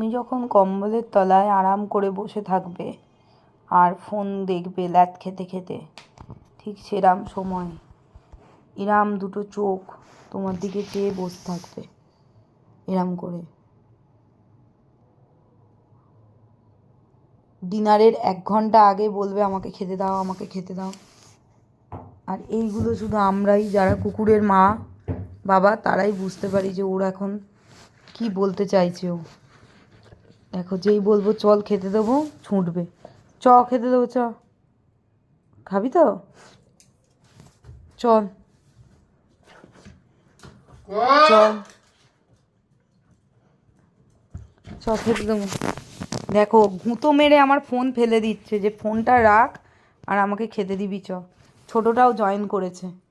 তুমি যখন কম্বলের তলায় আরাম করে বসে থাকবে আর ফোন দেখবে ল্যাদ খেতে খেতে, ঠিক সেরাম সময়। এরাম দুটো চোখ তোমার দিকে চেয়ে বসে থাকবে, এরাম করে। ডিনারের এক ঘণ্টা আগে বলবে, আমাকে খেতে দাও, আমাকে খেতে দাও। আর এইগুলো শুধু আমরাই, যারা কুকুরের মা, বাবা, তারাই বুঝতে পারি যে ওর এখন কি বলতে চাইছে ও। দেখো, যেই বলব চল খেতে দেবো, ছুটবে। চ, খেতে দেবো, চ। খাবি তো? চল। চল। চ, খেতে দেবো। দেখো, গুঁতো মেরে আমার ফোন ফেলে দিচ্ছে যে, ফোনটা রাখ আর আমাকে খেতে দিবি, চ। ছোটোটাও জয়েন করেছে।